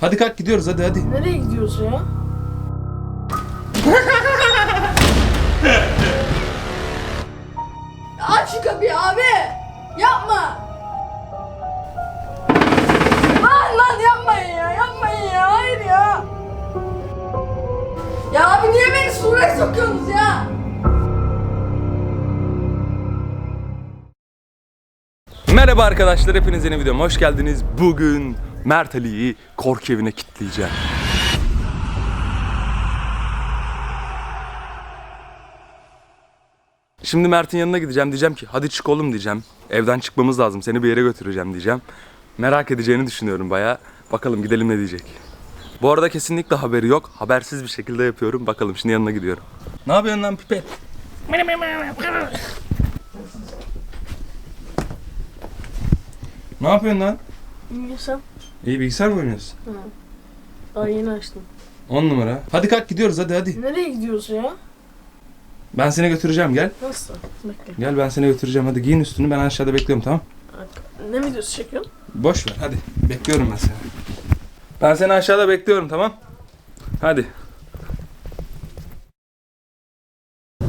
Hadi kalk gidiyoruz hadi hadi. Nereye gidiyoruz ya? Aç şu kapıyı abi. Yapma. Lan lan yapmayın ya. Yapmayın ya. Hayır ya. Ya abi niye beni suraya sokuyorsunuz ya? Merhaba arkadaşlar hepiniz yeni videoma hoş geldiniz. Bugün Mert Ali'yi korku evine kilitleyeceğim. Şimdi Mert'in yanına gideceğim diyeceğim ki hadi çık oğlum diyeceğim. Evden çıkmamız lazım seni bir yere götüreceğim diyeceğim. Merak edeceğini düşünüyorum baya. Bakalım gidelim ne diyecek. Bu arada kesinlikle haberi yok. Habersiz bir şekilde yapıyorum. Bakalım şimdi yanına gidiyorum. Ne yapıyorsun lan pipet? Ne yapıyorsun lan? Bilmiyorsam. İyi bilgisayar mı oynuyorsun? Daha yeni açtım. 10 numara. Hadi kalk gidiyoruz hadi hadi. Nereye gidiyoruz ya? Ben seni götüreceğim gel. Nasıl? Bekle. Gel ben seni götüreceğim hadi giyin üstünü ben aşağıda bekliyorum tamam. Ne videosu çekiyorsun? Boş ver hadi. Bekliyorum ben seni. Ben seni aşağıda bekliyorum tamam. Hadi.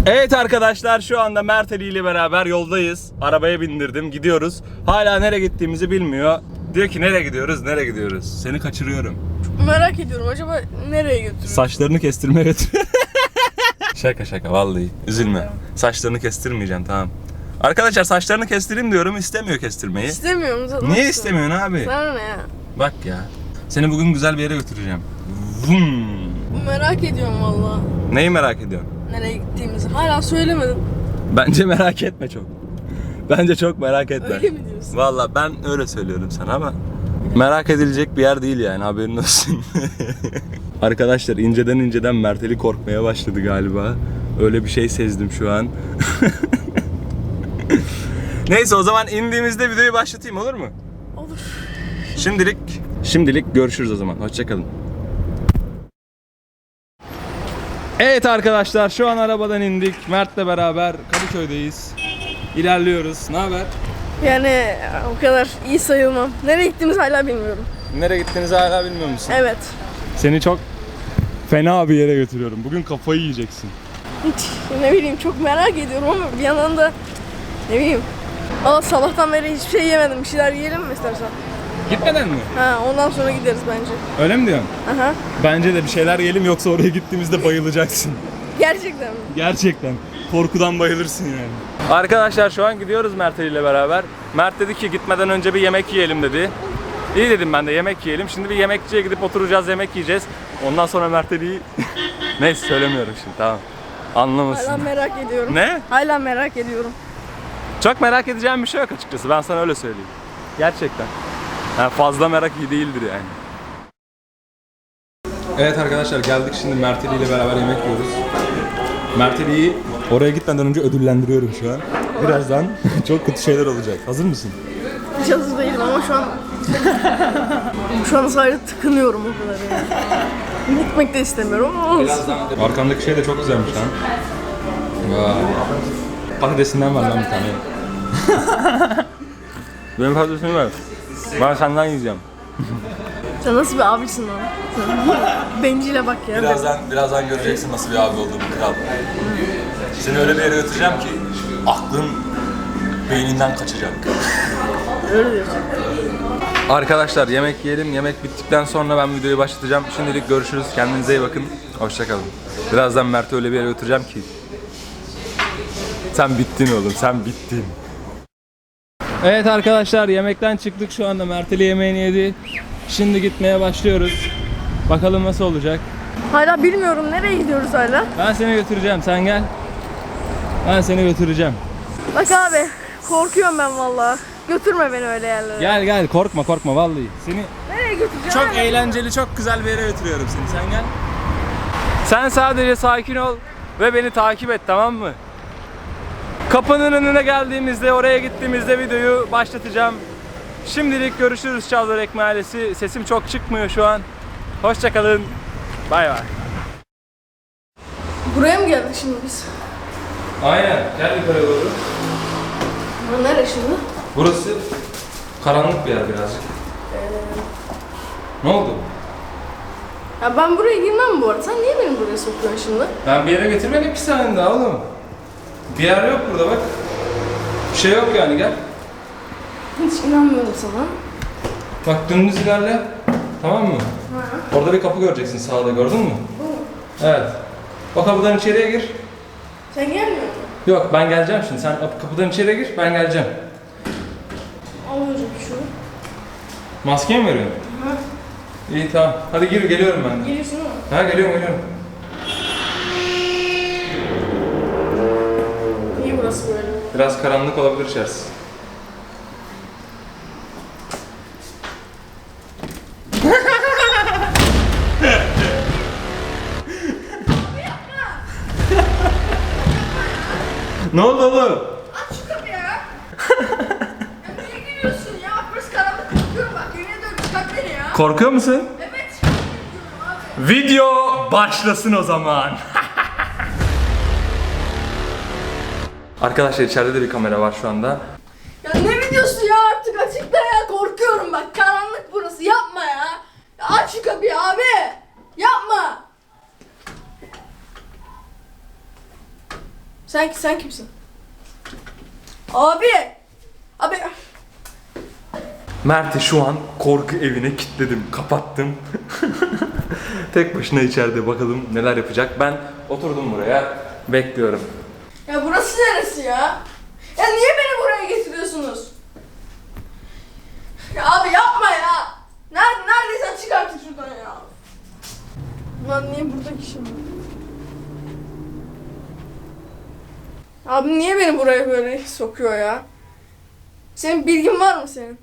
Evet arkadaşlar şu anda Mert Ali ile beraber yoldayız. Arabaya bindirdim gidiyoruz. Hala nereye gittiğimizi bilmiyor. Diyor ki nereye gidiyoruz nereye gidiyoruz. Seni kaçırıyorum. Merak ediyorum acaba nereye götürüyor? Saçlarını kestirmeye götür. şaka şaka vallahi. Üzülme. Saçlarını kestirmeyeceğim tamam. Arkadaşlar saçlarını kestireyim diyorum istemiyor kestirmeyi. İstemiyorum zaten. Niye istemiyorsun abi? Sana ne ya? Bak ya. Seni bugün güzel bir yere götüreceğim. Vum. Merak ediyorum valla. Neyi merak ediyorsun? Nereye gittiğimizi. Hala söylemedin. Bence merak etme çok. Bence çok merak etme. Öyle mi diyorsun? Valla ben öyle söylüyorum sana ama merak edilecek bir yer değil yani haberin olsun. Arkadaşlar inceden inceden Merteli korkmaya başladı galiba. Öyle bir şey sezdim şu an. Neyse o zaman indiğimizde videoyu başlatayım olur mu? Olur. Şimdilik şimdilik görüşürüz o zaman. Hoşçakalın. Evet arkadaşlar şu an arabadan indik. Mert'le beraber Kadıköy'deyiz. İlerliyoruz. Ne haber? Yani o kadar iyi sayılmam. Nereye gittiğimizi hala bilmiyorum. Nereye gittiğinizi hala bilmiyor musun? Evet. Seni çok fena bir yere götürüyorum. Bugün kafayı yiyeceksin. Hiç ne bileyim çok merak ediyorum ama bir yandan da ne bileyim. Valla sabahtan beri hiçbir şey yemedim. Bir şeyler yiyelim mi istersen? Gitmeden mi? Ha ondan sonra gideriz bence. Öyle mi diyorsun? Aha. Bence de bir şeyler yiyelim yoksa oraya gittiğimizde bayılacaksın. Gerçekten mi? Gerçekten. Korkudan bayılırsın yani. Arkadaşlar şu an gidiyoruz Mert Ali ile beraber. Mert dedi ki gitmeden önce bir yemek yiyelim dedi. İyi dedim ben de yemek yiyelim. Şimdi bir yemekçiye gidip oturacağız yemek yiyeceğiz. Ondan sonra Mert Ali'yi... Neyse söylemiyorum şimdi tamam. Hala Anlamasın. merak ediyorum. Ne? Hala merak ediyorum. Çok merak edeceğim bir şey yok açıkçası. Ben sana öyle söyleyeyim. Gerçekten. Yani fazla merak iyi değildir yani. Evet arkadaşlar geldik şimdi Mert Ali ile beraber yemek yiyoruz. Mert Ali'yi oraya gitmeden önce ödüllendiriyorum şu an. Birazdan çok kötü şeyler olacak. Hazır mısın? Hiç hazır değilim ama şu an şu an sadece tıkınıyorum o kadar yani. Gitmek de istemiyorum ama olsun. Arkamdaki şey de çok güzelmiş lan. Vay. Patatesinden var lan bir tane. Benim patatesimi ver. Ben senden yiyeceğim. Sen nasıl bir abisin lan? Sen Bencile bak ya. Birazdan birazdan göreceksin nasıl bir abi olduğumu kral. Seni öyle bir yere götüreceğim ki aklın beyninden kaçacak. Arkadaşlar yemek yiyelim. Yemek bittikten sonra ben videoyu başlatacağım. Şimdilik görüşürüz. Kendinize iyi bakın. Hoşçakalın. Birazdan Mert'i öyle bir yere götüreceğim ki. Sen bittin oğlum. Sen bittin. Evet arkadaşlar yemekten çıktık şu anda. Mert'li yemeğini yedi. Şimdi gitmeye başlıyoruz. Bakalım nasıl olacak. Hala bilmiyorum nereye gidiyoruz hala. Ben seni götüreceğim. Sen gel. Ben seni götüreceğim. Bak abi korkuyorum ben vallahi. Götürme beni öyle yerlere. Gel gel korkma korkma vallahi. Seni Nereye götüreceğim? çok hala? eğlenceli, çok güzel bir yere götürüyorum seni. Sen gel. Sen sadece sakin ol ve beni takip et tamam mı? Kapının önüne geldiğimizde, oraya gittiğimizde videoyu başlatacağım. Şimdilik görüşürüz Çavdarek Mahallesi. Sesim çok çıkmıyor şu an. Hoşçakalın. Bay bay. Buraya mı geldik şimdi biz? Aynen. Gel yukarı doğru. Bu nere şimdi? Burası karanlık bir yer birazcık. Ne oldu? Ya ben buraya girmem bu arada. Sen niye beni buraya sokuyorsun şimdi? Ben bir yere getirmedim ki sen daha oğlum. Bir yer yok burada bak. Bir şey yok yani gel. Hiç inanmıyorum sana. Bak dümdüz ilerle. Tamam mı? Orada bir kapı göreceksin sağda gördün mü? Evet. O kapıdan içeriye gir. Sen gelmiyor musun? Yok ben geleceğim şimdi. Sen kapıdan içeriye gir ben geleceğim. Al hocam şu. Maskeyi mi veriyorsun? Ha. İyi tamam. Hadi gir geliyorum ben de. Geliyorsun ama. Ha geliyorum geliyorum. İyi burası böyle. Biraz karanlık olabilir içerisi. Ne oldu oğlum? Aç şu kapıyı ya. niye giriyorsun ya? Burası karanlık korkuyorum bak. Ediyorum çıkart beni ya. Korkuyor musun? Evet diyorum abi. Video başlasın o zaman. Arkadaşlar içeride de bir kamera var şu anda. Ya ne videosu ya artık açıkla ya korkuyorum bak karanlık burası yapma ya. ya aç şu kapıyı abi. Yapma. Sen sen kimsin? Abi. Abi. Mert'i şu an korku evine kilitledim, kapattım. Tek başına içeride bakalım neler yapacak. Ben oturdum buraya, bekliyorum. Ya burası neresi ya? Ya niye beni buraya getiriyorsunuz? Ya abi yapma ya. Nerede neredeysen çık artık şuradan ya. Lan niye burada kişi var? Abi niye beni buraya böyle sokuyor ya? Senin bilgin var mı senin?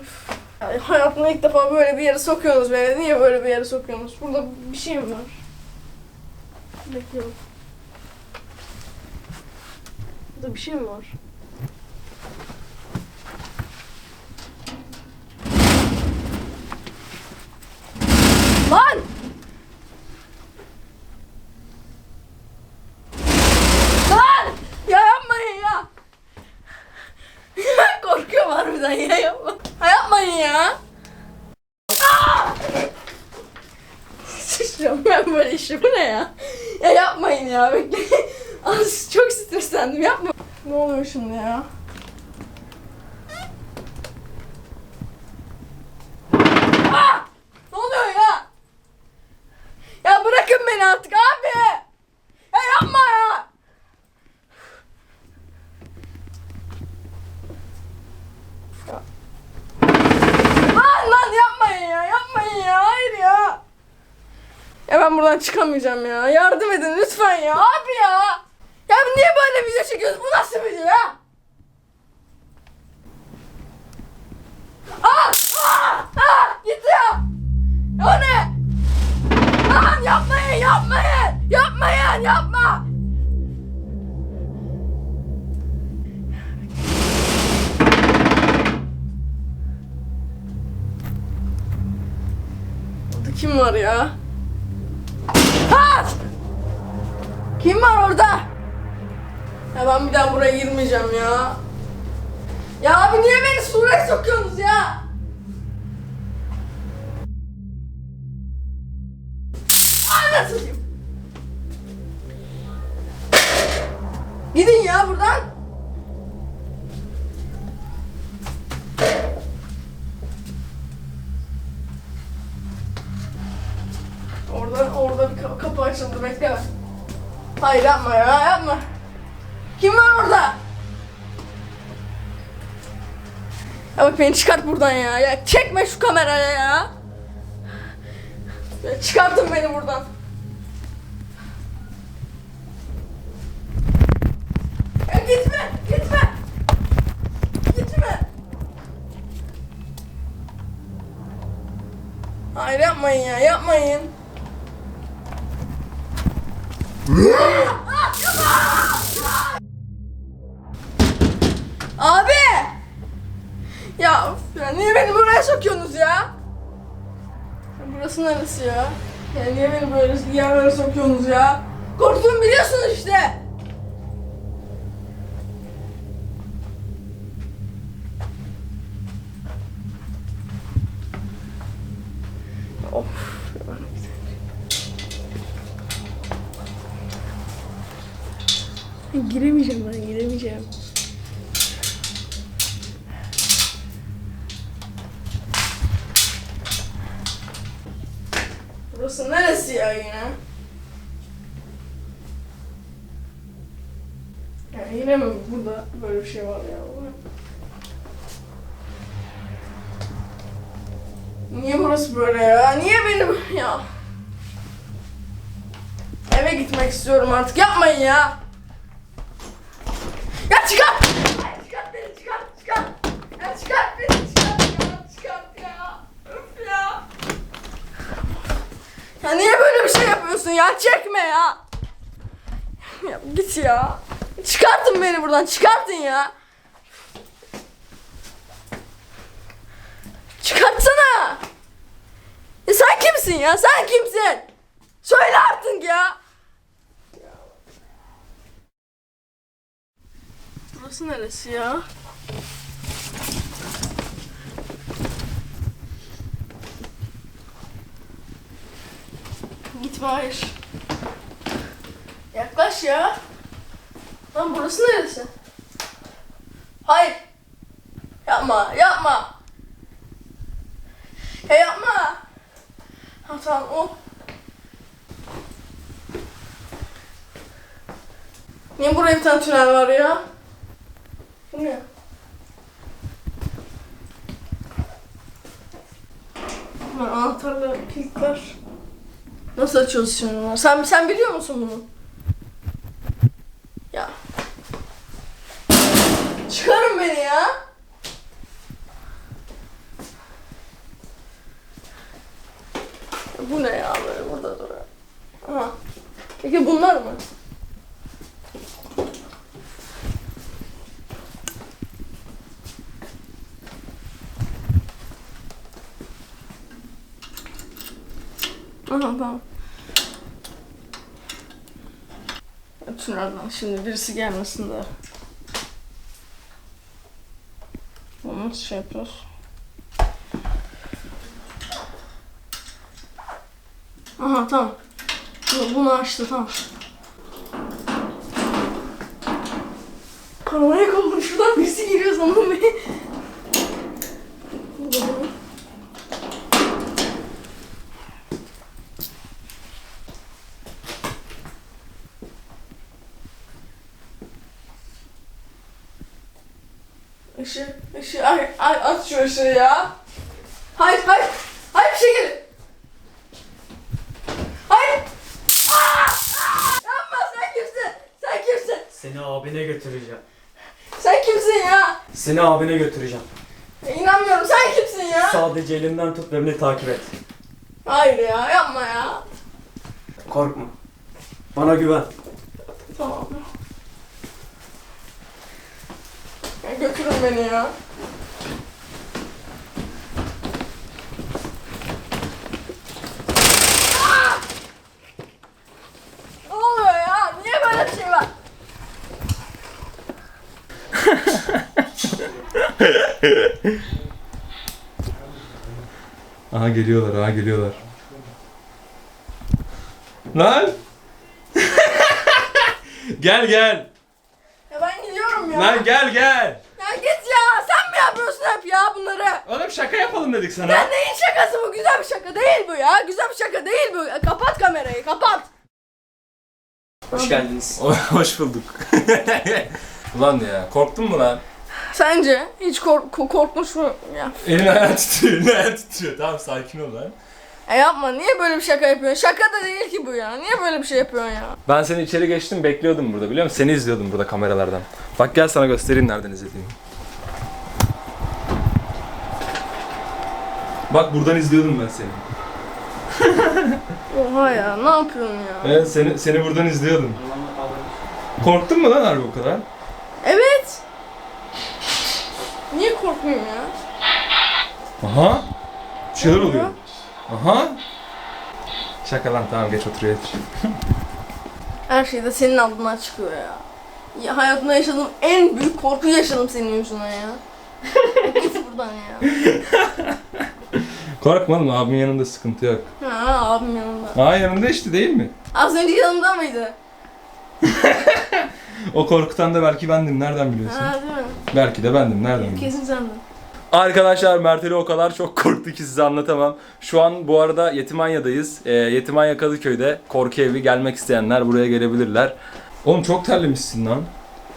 Üf. Ya hayatımda ilk defa böyle bir yere sokuyorsunuz beni. Niye böyle bir yere sokuyorsunuz? Burada bir şey mi var? Bekliyorum. Burada bir şey mi var? Lan! Ya yapmayın ya! Korkuyorum harbiden ya yapma. Ha yapmayın ya! Sıçrıyorum ben böyle işi. Bu ne ya? Ya yapmayın ya bekleyin. Az çok streslendim yapma. Ne oluyor şimdi ya? Aa! Ne oluyor ya? Ya bırakın beni artık abi. Ya yapma ya. Ya. Lan lan yapmayın ya yapmayın ya hayır ya. Ya ben buradan çıkamayacağım ya. Yardım edin lütfen ya. Abi ya. Ya niye böyle video çekiyoruz? Bu nasıl video ya? Aa! Aa! Aa! Gitti ya. Ya o ne? Lan yapmayın yapmayın. Yapmayın yapma. Orada kim var ya? Ha! Kim var orada? Ya ben bir daha buraya girmeyeceğim ya. Ya abi niye beni suraya sokuyorsunuz ya? Anasını Gidin ya buradan. Orada kapı açıldı bekle. Hayır yapma ya yapma. Kim var orada? Ya bak beni çıkart buradan ya. Ya çekme şu kameraya ya. ya çıkartın beni buradan. Ya gitme, gitme. Gitme. Hayır yapmayın ya, yapmayın. Abi! Ya, ya niye beni buraya sokuyorsunuz ya? Burası neresi ya? Ya niye beni böyle yerlere sokuyorsunuz ya? Korktuğumu biliyorsunuz işte. Of. Giremeyeceğim ben giremeyeceğim. Burası neresi ya yine? Ya yine mi burada böyle bir şey var ya? Niye burası böyle ya? Niye benim ya? Eve gitmek istiyorum artık. Yapmayın ya. Ya çıkart! Ay, çıkart beni çıkart çıkart. Ya beni çıkart ya. Çıkart ya. Ya. Ya niye böyle bir şey yapıyorsun ya? Çekme ya. Ya git ya. Çıkartın beni buradan. Çıkartın ya. Çıkartsana. Ya sen kimsin ya? Sen kimsin? Söyle artık ya. Burası neresi ya? Gitme hayır. Yaklaş ya. Lan burası neresi? Hayır. Yapma, yapma. Ya yapma. Ha tamam o. Niye buraya bir tane tünel var ya? Bu ne? Bunlar anahtarla kilitler. Nasıl açıyoruz şimdi bunları? Sen, sen biliyor musun bunu? Ya. Çıkarın beni ya. Bu ne ya böyle burada duruyor. Aha. Peki bunlar mı? Aha tamam. Ya Tünelden şimdi birisi gelmesin de. Bunu şey yapıyoruz? Aha tamam. Bu- Bunu açtı tamam. Paranoyak oldum şuradan birisi giriyor sandım beni. Bu da bu. Işığı, ışığı, ay, ay aç şu ışığı ya. Hayır, hayır, hayır bir şey gelir. Hayır. Aa! Aa! Yapma sen kimsin? Sen kimsin? Seni abine götüreceğim. Sen kimsin ya? Seni abine götüreceğim. ya inanmıyorum sen kimsin ya? Sadece elimden tut ve beni takip et. Hayır ya yapma ya. Korkma. Bana güven. Tamam. Ya götürün beni ya. Aa! Ne oluyor ya? Niye böyle bir şey var? Aha geliyorlar, aha geliyorlar. Lan! gel gel. Ya ben gidiyorum ya. Lan gel gel. Ya git ya. Sen mi yapıyorsun hep ya bunları? Oğlum şaka yapalım dedik sana. Ya neyin şakası bu? Güzel bir şaka değil bu ya. Güzel bir şaka değil bu. Kapat kamerayı kapat. Hoş geldiniz. Hoş bulduk. Ulan ya korktun mu lan? Sence hiç kork ko- korkmuş mu ya? Elin ayağın titriyor, elin ayağın titriyor. Tamam sakin ol lan. Ya yapma niye böyle bir şaka yapıyorsun? Şaka da değil ki bu ya. Niye böyle bir şey yapıyorsun ya? Ben seni içeri geçtim bekliyordum burada biliyor musun? Seni izliyordum burada kameralardan. Bak gel sana göstereyim nereden izlediğimi. Bak buradan izliyordum ben seni. Oha ya ne yapıyorsun ya? Evet seni, seni buradan izliyordum. Korktun mu lan harbi o kadar? Evet. Niye korkmuyorum ya? Aha. Bir şeyler oluyor. Aha. Şaka lan tamam geç otur geç. Her şey de senin adından çıkıyor ya. ya hayatımda yaşadığım en büyük korkuyu yaşadım senin yüzünden ya. Git buradan ya. Korkma oğlum abimin yanında sıkıntı yok. Ha abim yanımda. Aa yanında işte değil mi? Az önce yanımda mıydı? O korkutan da belki bendim nereden biliyorsun? Ha değil mi? Belki de bendim nereden biliyorsun? Kesin sendin. Arkadaşlar Merteli o kadar çok korktu ki size anlatamam. Şu an bu arada Yetimanya'dayız. Ee, Yetimanya Kadıköy'de korku evi gelmek isteyenler buraya gelebilirler. Oğlum çok terlemişsin lan.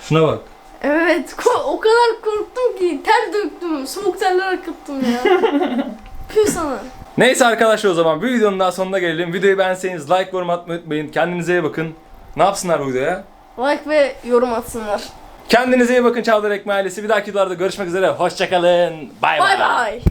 Şuna bak. Evet ko- o kadar korktum ki ter döktüm. Soğuk terler akıttım ya. Püh sana. Neyse arkadaşlar o zaman bir videonun daha sonuna gelelim. Videoyu beğenseniz like yorum atmayı unutmayın. Kendinize iyi bakın. Ne yapsınlar bu videoya? Like ve yorum atsınlar. Kendinize iyi bakın Çağlar Ekme ailesi. Bir dahaki videolarda görüşmek üzere. Hoşçakalın. Bay Bay bay.